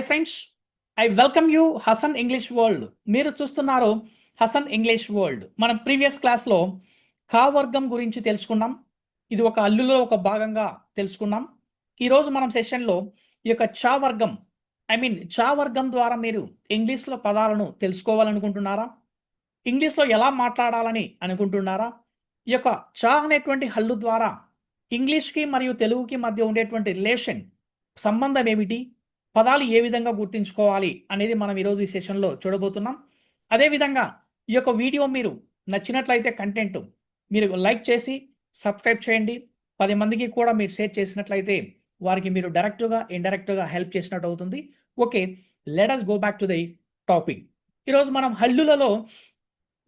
Hi friends. I welcome you Hasan English world. మీరు చూస్తున్నారు Hasan English world. మనం previous క్లాస్లో కా వర్గం గురించి తెలుసుకున్నాం. ఇది ఒక అల్లులో ఒక భాగంగా తెలుసుకున్నాం. ఈరోజు మనం సెషన్లో ఈ యొక్క చా వర్గం ఐ మీన్ చా వర్గం ద్వారా మీరు ఇంగ్లీష్లో పదాలను తెలుసుకోవాలనుకుంటున్నారా? ఇంగ్లీష్లో ఎలా మాట్లాడాలని అనుకుంటున్నారా? ఈ యొక్క చా అనేటువంటి హల్లు ద్వారా ఇంగ్లీష్కి మరియు తెలుగుకి మధ్య ఉండేటువంటి రిలేషన్ సంబంధం ఏమిటి? పదాలు ఏ విధంగా గుర్తుంచుకోవాలి అనేది మనం ఈరోజు ఈ సెషన్లో చూడబోతున్నాం. అదేవిధంగా ఈ యొక్క వీడియో మీరు నచ్చినట్లయితే కంటెంట్ మీరు లైక్ చేసి సబ్స్క్రైబ్ చేయండి. పది మందికి కూడా మీరు షేర్ చేసినట్లయితే వారికి మీరు డైరెక్ట్గా ఇండైరెక్ట్గా హెల్ప్ చేసినట్టు అవుతుంది. Okay let us go back to the topic ఈరోజు మనం హల్లులలో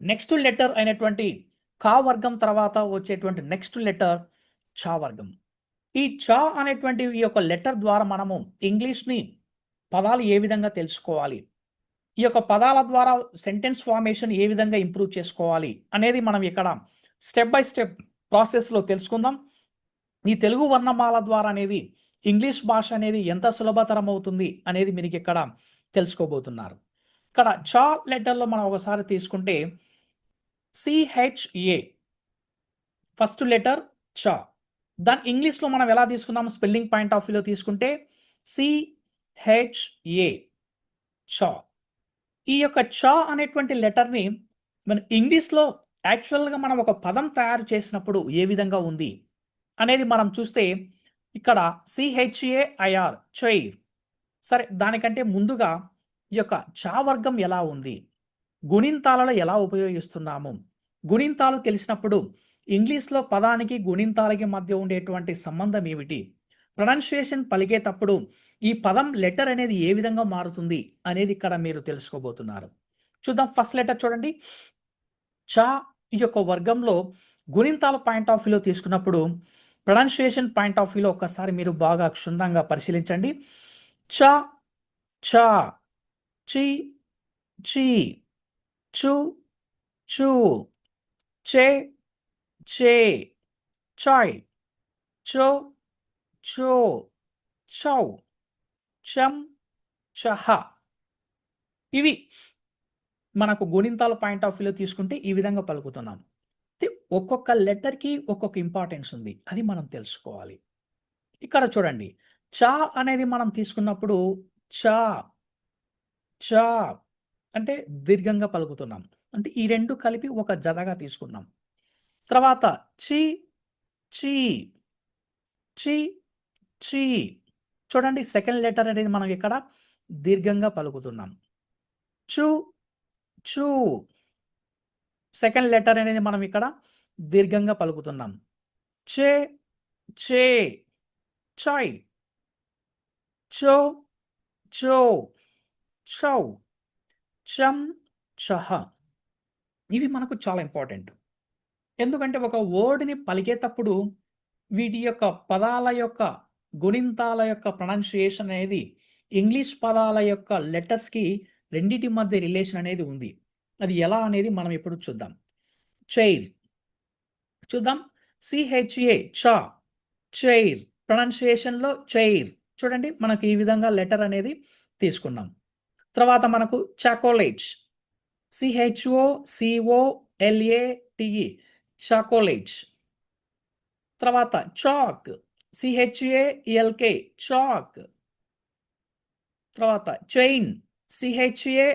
నెక్స్ట్ లెటర్ అయినటువంటి కా వర్గం తర్వాత వచ్చేటువంటి నెక్స్ట్ లెటర్ చా వర్గం. ఈ చ అనేటువంటి ఈ యొక్క లెటర్ ద్వారా మనము ఇంగ్లీష్ని పదాలు ఏ విధంగా తెలుసుకోవాలి? ఈ యొక్క పదాల ద్వారా సెంటెన్స్ ఫార్మేషన్ ఏ విధంగా ఇంప్రూవ్ చేసుకోవాలి అనేది మనం ఇక్కడ స్టెప్ బై స్టెప్ ప్రాసెస్లో తెలుసుకుందాం. ఈ తెలుగు వర్ణమాల ద్వారా అనేది ఇంగ్లీష్ భాష అనేది ఎంత సులభతరం అవుతుంది అనేది మీరు ఇక్కడ తెలుసుకోబోతున్నారు. ఇక్కడ చ లెటర్లో మనం ఒకసారి తీసుకుంటే సిహెచ్ఏ ఫస్ట్ లెటర్ చా. దాని ఇంగ్లీష్లో మనం ఎలా తీసుకుందాం? స్పెల్లింగ్ పాయింట్ ఆఫ్ వ్యూలో తీసుకుంటే సిహెచ్ఏ చా. ఈ యొక్క చా అనేటువంటి లెటర్ని మన ఇంగ్లీష్లో యాక్చువల్గా మనం ఒక పదం తయారు చేసినప్పుడు ఏ విధంగా ఉంది అనేది మనం చూస్తే ఇక్కడ సిహెచ్ఏఐఆర్ చైర్. సరే దానికంటే ముందుగా ఈ యొక్క చా వర్గం ఎలా ఉంది? గుణింతాలలో ఎలా ఉపయోగిస్తున్నాము? గుణింతాలు తెలిసినప్పుడు ఇంగ్లీష్లో పదానికి గుణింతాలకి మధ్య ఉండేటువంటి సంబంధం ఏమిటి? ప్రొనౌన్సియేషన్ పలికేటప్పుడు ఈ పదం లెటర్ అనేది ఏ విధంగా మారుతుంది అనేది ఇక్కడ మీరు తెలుసుకోబోతున్నారు. చూద్దాం ఫస్ట్ లెటర్ చూడండి. చా ఈ యొక్క వర్గంలో గుణింతాల పాయింట్ ఆఫ్ వ్యూలో తీసుకున్నప్పుడు ప్రొనౌన్సియేషన్ పాయింట్ ఆఫ్ వ్యూలో ఒక్కసారి మీరు బాగా క్షుణ్ణంగా పరిశీలించండి. చ చ చి చి చు చు చే చే చాయ్ చో చో చౌ చం చహ ఇవి మనకు గుణింతాల పాయింట్ ఆఫ్ వ్యూలో తీసుకుంటే ఈ విధంగా పలుకుతున్నాం. ఒక్కొక్క లెటర్కి ఒక్కొక్క ఇంపార్టెన్స్ ఉంది. అది మనం తెలుసుకోవాలి. ఇక్కడ చూడండి. చా అనేది మనం తీసుకున్నప్పుడు చా చా అంటే దీర్ఘంగా పలుకుతున్నాం. అంటే ఈ రెండు కలిపి ఒక జతగా తీసుకున్నాం. తర్వాత చి చి చి చి. చూడండి సెకండ్ లెటర్ అనేది మనం ఇక్కడ దీర్ఘంగా పలుకుతున్నాం. చు చు. సెకండ్ లెటర్ అనేది మనం ఇక్కడ దీర్ఘంగా పలుకుతున్నాం. చే చే. చాయ్ చో చో. చౌ. చం చహ. ఇవి మనకు చాలా ఇంపార్టెంట్. ఎందుకంటే ఒక వర్డ్ని పలికేటప్పుడు వీటి యొక్క పదాల యొక్క గుణింతాల యొక్క ప్రొనౌన్సియేషన్ అనేది ఇంగ్లీష్ పదాల యొక్క లెటర్స్కి రెండింటి మధ్య రిలేషన్ అనేది ఉంది. అది ఎలా అనేది మనం ఇప్పుడు చూద్దాం. చైర్ చూద్దాం. సిహెచ్ఏ చా చైర్ ప్రొనౌన్సియేషన్లో చైర్ చూడండి మనకు ఈ విధంగా లెటర్ అనేది తీసుకున్నాం. తర్వాత మనకు chocolates C H O C O L A T E chocolates తర్వాత chalk C H A L K chalk తర్వాత chain C H A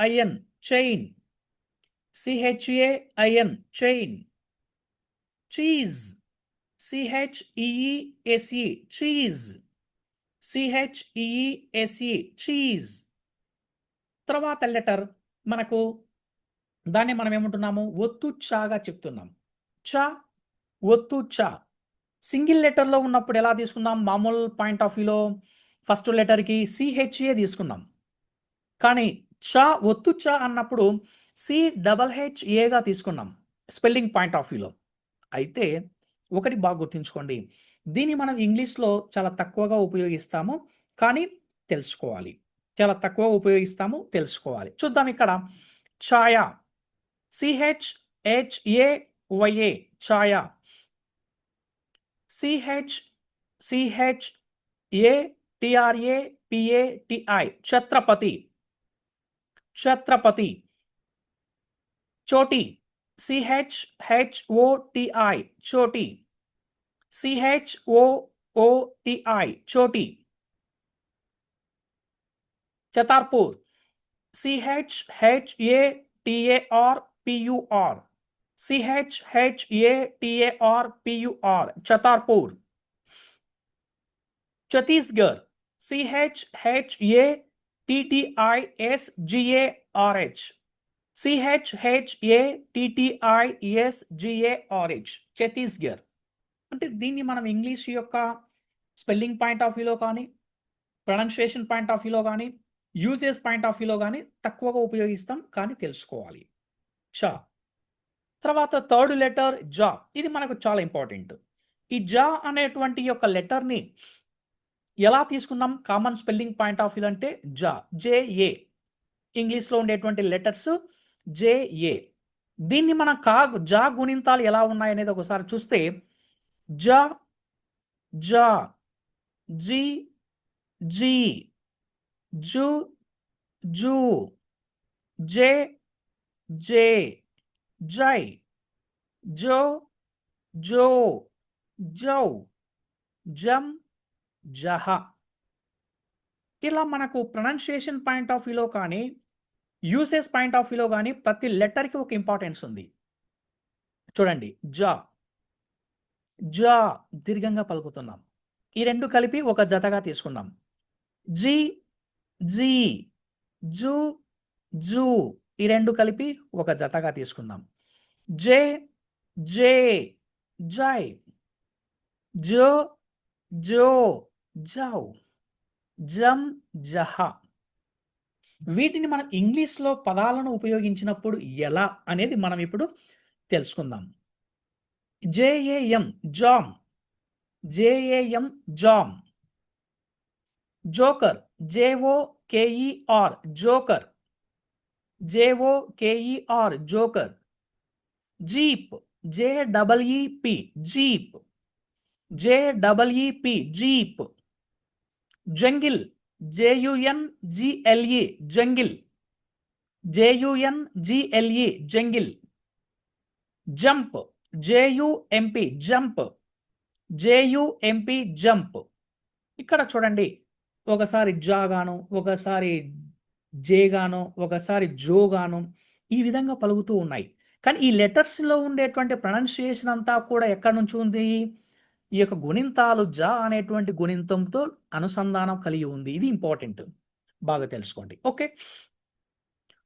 I N chain C H A I N chain cheese C H E E S E cheese C H E E S E cheese తర్వాత letter మనకు దాన్ని మనం ఏమంటున్నాము? ఒత్తు చాగా చెప్తున్నాం. చా ఒత్తు చా. సింగిల్ లెటర్లో ఉన్నప్పుడు ఎలా తీసుకుందాం? మామూలు పాయింట్ ఆఫ్ వ్యూలో ఫస్ట్ లెటర్కి సిహెచ్ఏ తీసుకున్నాం కానీ చా ఒత్తు చా అన్నప్పుడు సి డబల్ హెచ్ ఏగా తీసుకున్నాం. స్పెల్లింగ్ పాయింట్ ఆఫ్ వ్యూలో. అయితే ఒకటి బాగా గుర్తుంచుకోండి. దీన్ని మనం ఇంగ్లీష్లో చాలా తక్కువగా ఉపయోగిస్తాము కానీ తెలుసుకోవాలి. చాలా తక్కువ ఉపయోగిస్తాము తెలుసుకోవాలి. చూద్దాం ఇక్కడ. Chhaya. C H H A YA, Chaya. CH, CH, A, TRA, PATI, Chhatrapati. Chhatrapati. Choti, CH, HOTI, Choti. CHOOTI, Choti. Chatarpur, CH, HATAR, PUR. H A CH CH A TRA పిఏటిఐ Chhatrapati Chhatrapati Choti CH H A సిహెచ్ఓఓటిఐ yes చతార్పూర్ సిహెచ్హెచ్ఏటిఏఆర్ PUR సిహెచ్హెచ్ఏటిఏఆర్ PUR చతార్పూర్ Chhattisgarh సిహెచ్హెచ్ఏ టిటిఐఎస్జిఏఆర్హెచ్ Chhattisgarh అంటే దీన్ని మనం English యొక్క spelling point of వ్యూలో కానీ pronunciation point of వ్యూలో కానీ uses point of వ్యూలో కానీ తక్కువగా ఉపయోగిస్తాం కానీ తెలుసుకోవాలి. చా తర్వాత థర్డ్ లెటర్ జా. ఇది మనకు చాలా ఇంపార్టెంట్ ఈ జా అనేటువంటి యొక్క లెటర్ని ఎలా తీసుకున్నాం? Common spelling point of view అంటే జా జేఏ ఇంగ్లీష్లో ఉండేటువంటి లెటర్స్ జేఏ దీన్ని మనం కా జా గుణింతాలు ఎలా ఉన్నాయి అనేది ఒకసారి చూస్తే జా జా జీ జీ జు జూ జే జే. జై జో జో జౌ జం జహ ఇలా మనకు ప్రొనౌన్సియేషన్ పాయింట్ ఆఫ్ వ్యూలో కానీ యూసేజ్ పాయింట్ ఆఫ్ వ్యూలో కానీ ప్రతి లెటర్కి ఒక ఇంపార్టెన్స్ ఉంది. చూడండి. జ. జ. దీర్ఘంగా పలుకుతున్నాం. ఈ రెండు కలిపి ఒక జతగా తీసుకున్నాం జి. జీ. జూ. జూ. ఈ రెండు కలిపి ఒక జతగా తీసుకున్నాం జే జే జై జో జో జౌ జం జహ. వీటిని మనం ఇంగ్లీష్లో పదాలను ఉపయోగించినప్పుడు ఎలా అనేది మనం ఇప్పుడు తెలుసుకుందాం. J A M jam. J A M jam. Joker J O K E R joker. J O K E R joker. Jeep J double E P jeep J double E P jeep jungle J U N G L E jungle J U N G L E jungle jump J U M P jump J U M P jump ఇక్కడ చూడండి ఒకసారి జాగాను ఒకసారి జేగాను ఒకసారి జోగాను ఈ విధంగా పలుకుతూ ఉన్నాయి. కానీ ఈ లెటర్స్లో ఉండేటువంటి ప్రొనౌన్సియేషన్ అంతా కూడా ఎక్కడి నుంచి ఉంది? ఈ యొక్క గుణింతాలు జా అనేటువంటి గుణింతంతో అనుసంధానం కలిగి ఉంది. ఇది ఇంపార్టెంట్. బాగా తెలుసుకోండి. ఓకే.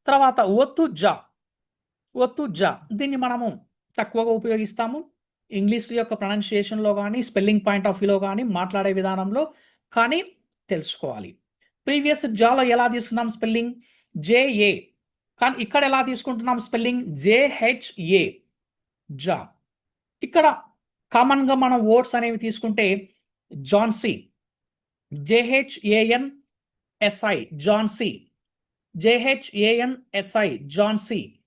తర్వాత ఒత్తు జా. ఒత్తు జా. దీన్ని మనము తక్కువగా ఉపయోగిస్తాము. ఇంగ్లీష్ యొక్క ప్రొనౌన్సియేషన్లో కానీ స్పెల్లింగ్ పాయింట్ ఆఫ్ వ్యూలో కానీ మాట్లాడే విధానంలో కానీ తెలుసుకోవాలి. ప్రీవియస్ జాలో ఎలా తీసుకున్నాం స్పెల్లింగ్? జేఏ కానీ ఇక్కడ ఎలా తీసుకుంటున్నాం? స్పెల్లింగ్ జేహెచ్ఏ జా. ఇక్కడ కామన్గా మనం ఓట్స్ అనేవి తీసుకుంటే Jhansi J H A N S I Jhansi J H A N S I Jhansi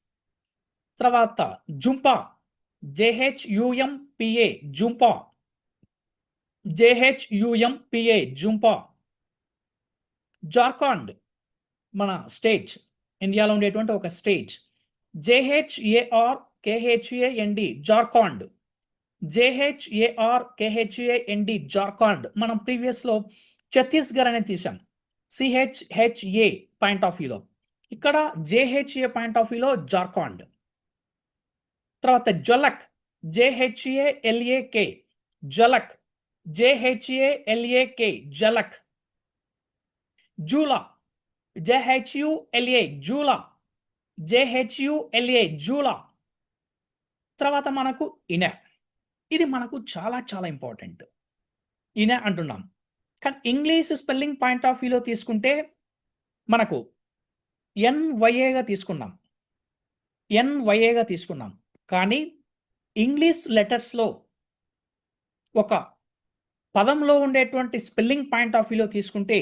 తర్వాత Jhumpa. J H U M P A Jhumpa. జేహెచ్యుఎంపిఏ Jhumpa. Jharkhand. మన స్టేట్. ఇండియాలో ఉండేటువంటి ఒక state. J H A R K H A N D Jharkhand. J H A R K H A N D Jharkhand. మనం ప్రీవియస్లో ఛత్తీస్గఢ్ అనేది తీసాం. సిహెచ్హెచ్ఏ point of వ్యూలో. ఇక్కడ జేహెచ్ఏ పాయింట్ ఆఫ్ వ్యూలో జార్ఖండ్. తర్వాత జ్వలక్ జేహెచ్ఏ ఎల్ఏకే జ్వలక్ జేహెచ్ఏ ఎల్ఏకే జలక్ జూలా జెహెచ్యుఎల్ఏ జూలా జెహెచ్యుఎల్ఏ జూలా తర్వాత మనకు ఇన ఇది మనకు చాలా చాలా ఇంపార్టెంట్ ఇన అంటున్నాం. కానీ ఇంగ్లీష్ స్పెల్లింగ్ పాయింట్ ఆఫ్ వ్యూలో తీసుకుంటే మనకు ఎన్వైఏగా తీసుకున్నాం. ఎన్వైఏగా తీసుకున్నాం. కానీ ఇంగ్లీష్ లెటర్స్లో ఒక పదంలో ఉండేటువంటి స్పెల్లింగ్ పాయింట్ ఆఫ్ వ్యూలో తీసుకుంటే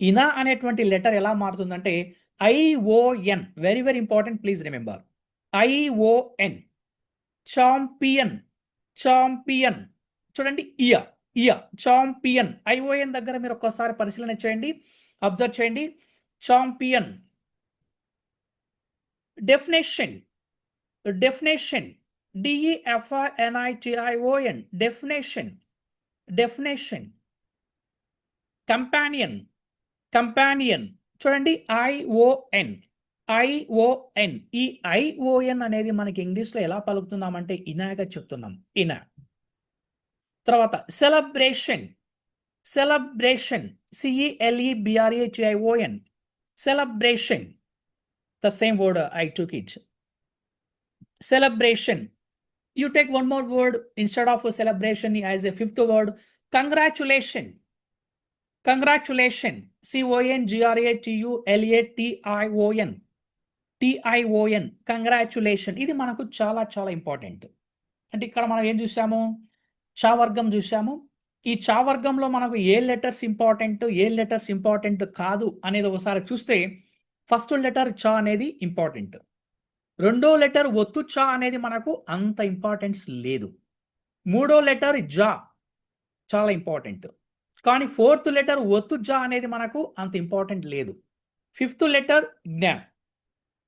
ఇనా అనేటువంటి లెటర్ ఎలా మారుతుందంటే I O N very very important please remember I O N champion champion చూడండి ఇయ ఇయ చాంపియన్ ఐఓఎన్ దగ్గర మీరు ఒక్కసారి పరిశీలన చేయండి అబ్జర్వ్ చేయండి. Champion definition definition డిఈఎఫ్ఐఎన్ఐటిఐఓఎన్ definition definition companion companion చూడండి ఐఓఎన్ ఐఓఎన్ ఈ ఐఓఎన్ అనేది మనకి ఇంగ్లీష్లో ఎలా పలుకుతున్నామంటే ఇనాగా చెప్తున్నాం. ఇనా. తర్వాత celebration celebration సిఈఎల్ఈ బిఆర్ఏటిఐఓఎన్ celebration the same word I took it celebration you take one more word instead of celebration as a fifth word congratulation congratulation CON C TION congratulation ఇది మనకు చాలా చాలా ఇంపార్టెంట్ అంటే ఇక్కడ మనం ఏం చూసాము చా వర్గం చూసాము ఈ చా వర్గంలో మనకు ఏ లెటర్స్ ఇంపార్టెంట్ ఏ లెటర్స్ ఇంపార్టెంట్ కాదు అనేది ఒకసారి చూస్తే ఫస్ట్ లెటర్ చా అనేది ఇంపార్టెంట్ రెండో లెటర్ ఒత్తు చా అనేది మనకు అంత ఇంపార్టెన్స్ లేదు. మూడో లెటర్ జా చాలా ఇంపార్టెంట్ కానీ ఫోర్త్ లెటర్ ఒత్తు జా అనేది మనకు అంత ఇంపార్టెంట్ లేదు. ఫిఫ్త్ లెటర్ జ్ఞా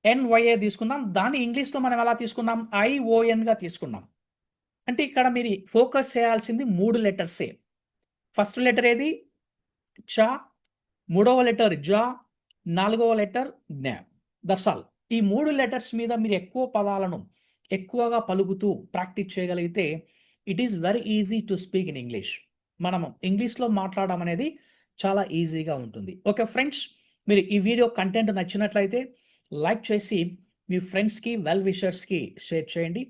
ఎన్వైఏ తీసుకున్నాం దాన్ని ఇంగ్లీష్లో మనం ఎలా తీసుకున్నాం ఐఓఎన్గా తీసుకున్నాం అంటే ఇక్కడ మీరు ఫోకస్ చేయాల్సింది మూడు లెటర్సే ఫస్ట్ లెటర్ ఏది? చ. మూడవ లెటర్ జ. నాలుగవ లెటర్ జ్ఞా దట్స్ ఈ మూడు లెటర్స్ మీద మీరు ఎక్కువ పదాలను ఎక్కువగా పలుకుతూ ప్రాక్టీస్ చేయగలిగితే it is very easy to speak in English మనం ఇంగ్లీష్లో మాట్లాడడం అనేది చాలా ఈజీగా ఉంటుంది. ఓకే ఫ్రెండ్స్ మీరు ఈ వీడియో కంటెంట్ నచ్చినట్లయితే లైక్ చేసి మీ ఫ్రెండ్స్కి వెల్ విషర్స్కి షేర్ చేయండి.